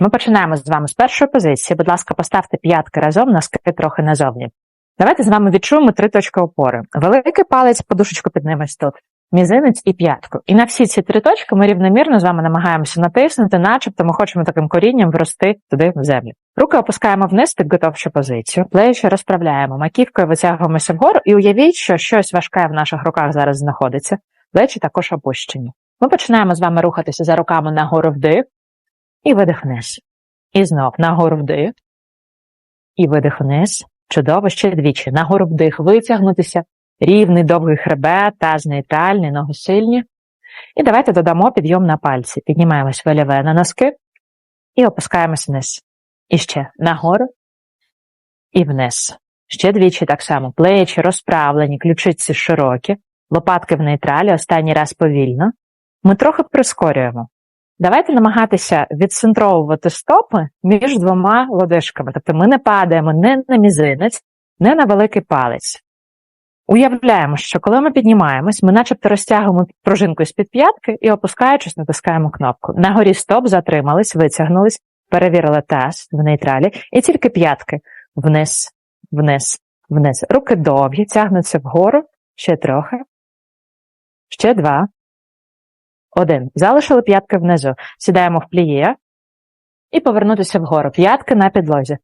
Ми починаємо з вами з першої позиції. Будь ласка, поставте п'ятки разом, носки трохи назовні. Давайте з вами відчуємо три точки опори. Великий палець, подушечку піднимось тут, мізинець і п'ятку. І на всі ці три точки ми рівномірно з вами намагаємося натиснути, начебто ми хочемо таким корінням врости туди в землю. Руки опускаємо вниз, підготовчи позицію, плечі розправляємо, маківкою витягуємося вгору і уявіть, що щось важке в наших руках зараз знаходиться. Плечі також опущені. Ми починаємо з вами рухатися за руками нагору вдих і видих вниз. І знов нагору вдих і видих вниз. Чудово, ще двічі. Нагору вдих, витягнутися. Рівний довгий хребет, таз нейтральний, ноги сильні. І давайте додамо підйом на пальці. Піднімаємось виляве на носки і опускаємось вниз. І ще нагору і вниз. Ще двічі так само. Плечі розправлені, ключиці широкі, лопатки в нейтралі, останній раз повільно. Ми трохи прискорюємо. Давайте намагатися відцентровувати стопи між двома лодишками. Тобто ми не падаємо не на мізинець, не на великий палець. Уявляємо, що коли ми піднімаємось, ми начебто розтягуємо пружинку з-під п'ятки і, опускаючись, натискаємо кнопку. На горі стоп, затримались, витягнулись, перевірили таз в нейтралі, і тільки п'ятки вниз, вниз, вниз. Руки довгі, тягнуться вгору, ще трохи, ще два, один. Залишили п'ятки внизу. Сідаємо в пліє і повернутися вгору. П'ятки на підлозі.